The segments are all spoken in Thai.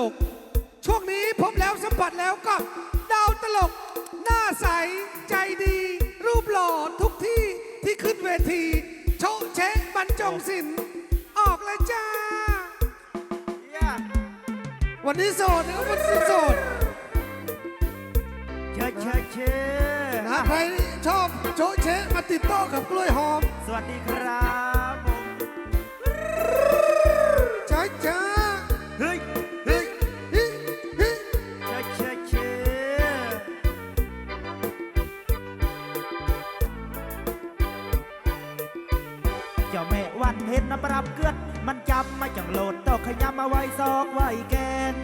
ลกช่วงนี้พบแล้วสัมผัสแล้วกับดาวตลก หน้าใส ใจดี รูปหล่อทุกที่ที่ขึ้นเวที โชะเชะบรรจงศิลป์ออกเลยจ้า วันนี้โสดนะครับวันนี้โสดเชิญเชิญเชิญนะใครชอบโชะเชะมาติดต่อกับกล้วยหอม สวัสดีครับ เจ้าแม่วันเห็นน้ำปรับเกลือนมันจำมาจังโหลดตอขยำมาไว้ซอกไว้แกน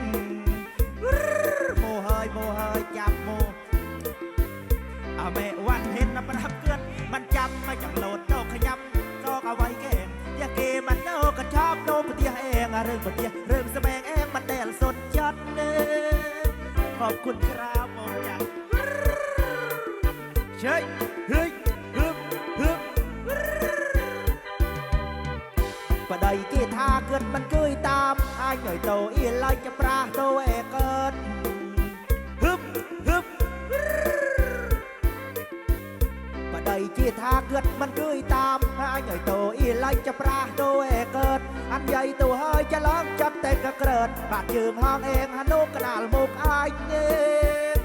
โมเฮยโมเฮยจับโมเอาแม่วันเห็นน้ำปรับเกลือนมันจำมาจากโหลดโตขยำซอกเอาไว้แกงอยาเกมันโนก็ชอบโนปะเตียเองเรื่องปเตียเรื่องแสดงเองมันแดลสดจัดเนขอบคุณครับผมจังเชยเฮ้ย គេថាគិតមិនគួយតាមអាចញយតោអ៊ីឡាញ់ចប្រាស់តោអេកើតហឹបហឹបបដៃគេថាគិតមិនគួយតាមអាចញយតោអ៊ីឡាញ់ចប្រាស់តោអេកើតអញ្ញៃតោហើយច្រឡំចាប់តែកក្រើតបាក់ជើងហងអេងហនុកដាលមុខអាយនេះ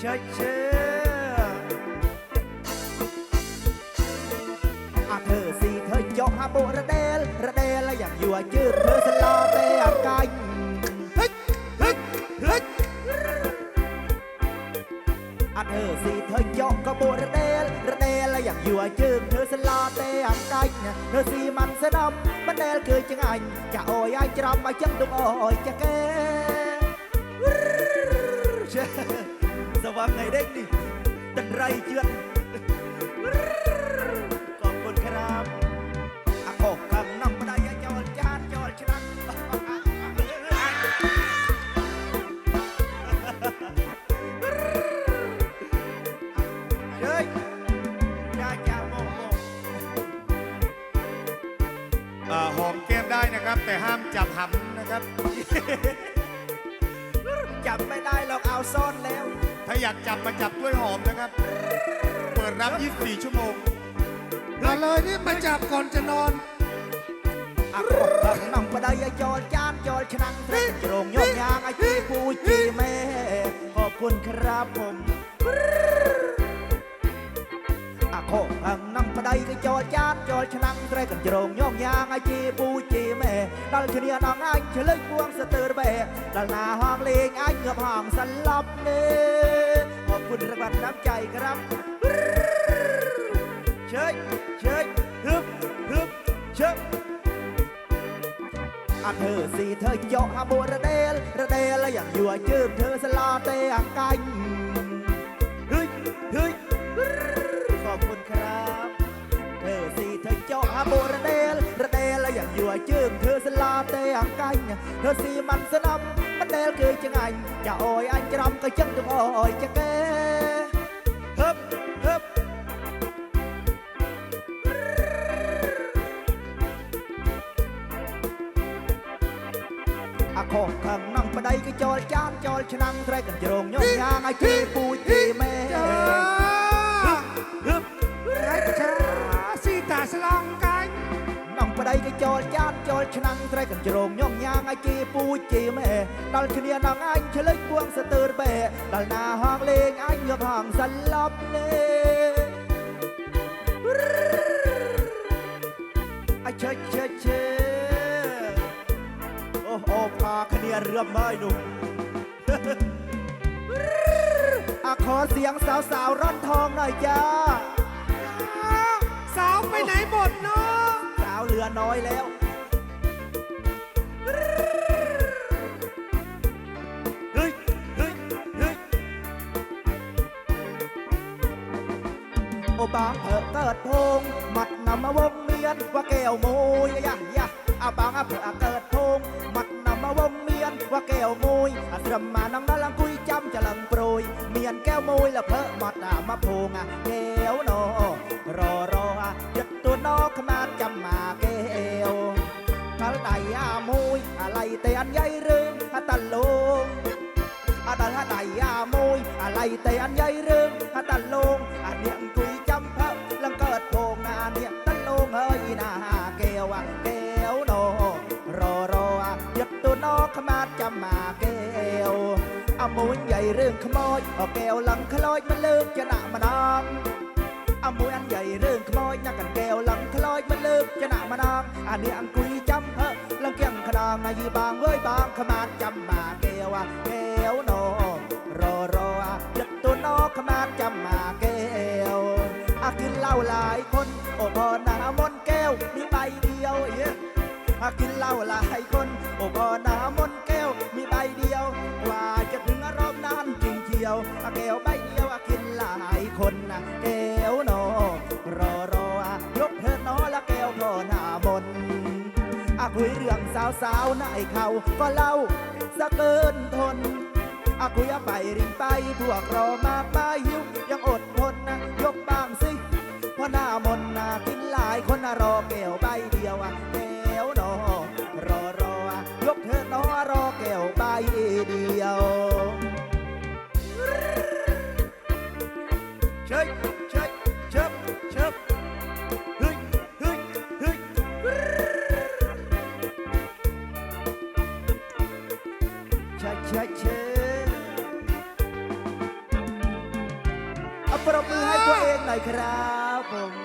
ឆាច់ឆេ มาเองเชื่อเชื่ออาเธอสิเธอยกฮาโบระเดลระเดลและอย่ากอยู่จืดเธอสลอเตะกันฮ้ยเฮ้ยเฮ้ยอันเธอสิเธอยกกระโบระเดลระเดลและอย่ากอยู่จึงเธอสลาเตอันเธอสีมันสะดำมันเดลคือจังไงจะโอ้ยไอจรำมาจังดุงโอยจะแกสว่างไงเด้งดิตันไรเจือน แต่ห้ามจับหำนะครับ จับไม่ได้หรอกเอาซ่อนแล้ว ถ้าอยากจับมาจับกล้วยหอมนะครับ เปิดรับ 24 ชั่วโมงมาเลยนี่มาจับก่อนจะนอนอาโคกกังนำมาได้ยาจอลจานจอลชนะเทรงจรงยกยางไอจีปูจีแม่ ขอบคุณครับผมำปไดก็จอจานจอชนังไตรกันจรงย่องยางไอจีปูจีแม่ดัลเชียนองอันเฉลยพวงสเตอร์แบดัลนาห้องเลงอันเงือบห้องสลับเนขอบคุณรางวัลน้ำใจครับเชยเชยฮึบฮึบเชยอันเธอสีเธอเจาะอาบัวระเดลระเดลอ ជើងធ្វើស្លាទេអង្កាញ់ធ្វើស៊ីមិនស្នំមិនដែលគេចង្អាញ់ចាអយអញច្រំក៏ចឹងទាំងអអយចកេហឹបហឹបអកោខាងនំប្តីក៏ចូលចានចូលឆ្នាំងត្រែកកញ្ជ្រងញោមញ៉ាងឲ្យជេពូជេមេហឹបហឹបរ៉ៃចាស៊ីតាស្លងកា ชนังไตรกันจรงยองยางไอจีปูจีแม่จ้าฮึบไรจ้าสีตาสลองกันน้องปะไดก็จอลจานจอลชนังไตรกันจรงย่องยางไอจีปูจีแม่ดัลเชียนางอันเฉลยพวงสเตอร์แบดัลนาห้องเลงอันเงือบห้องสลับเล่ไอเชยเชยเชยโอ้โหพาคเนียเรือไม้หนุ่มอะขอเสียงสาวๆร่อนทองหน่อยจ้า สาวไปไหนหมดเนาะ อน้อยแล้วเฮ้ยเฮ้ยเฮ้ยโอบางเผอเกิดพงมัดนำมาวงเมียนว่าแก้วโมยยะยะอาบางอาเผอเกิดพงมัดนำมาวงเมียนว่าแก้วโมยอัตรมมานังนั่ลังคุยจำจะลังโปรยเมียนแก้วโมยละเพอมัดอามาโพงอะแก้วโนรอรออะยัดตัวนอก ขนาดจำมาแก้วทลใดอามวยอะไรแต่อันใหญ่เรื่องฮัตตะลงอาดัลฮะใดอามวยอะไรแต่อันใหญ่เรื่องฮัตตะลงอันเนียงกุยจำพระลังเกิดโพงนาเนียตะลงเฮ้ยนาแก้วอะแก้วโนรอรออะยัดตัวนอกขมาจำมาแก้วอามวยใหญ่เรื่อยเอาแก้วหลังขลอยมันเลิกจะหนามานังอางขโมยนักกันแก้วหลังคลอยมันเลิกจะหนามานางอันนี้อังกุยจำเพอลังเกียงขนางนายีบางเว้ยบางขมานจำมาแก้วอะแก้วโนรอรออะยัดตัวนอกขมานจำมาแก้วอากินเหล้าหลายคนโอ้พอหนามนแก้วมีใบเดียวเอ้ยอากินเหล้าหลายคนโอ้พอหนามนแก้วมีใบเดียวว่าจะถึงอารมณ์นั้นจริงเชียวอาแก้วใบเดียวอากินหลายคนนะแก้วโนรอรอ คุยเรื่องสาวสาวๆนายเขาก็เล่าสะเกินทนอาคุยไปริมไปทั่วครอมาป้าหิว ยังอดทนนะยกบ้างสิเพราะหน้ามนนะกินหลายคนนะรอแก้ว ครับผม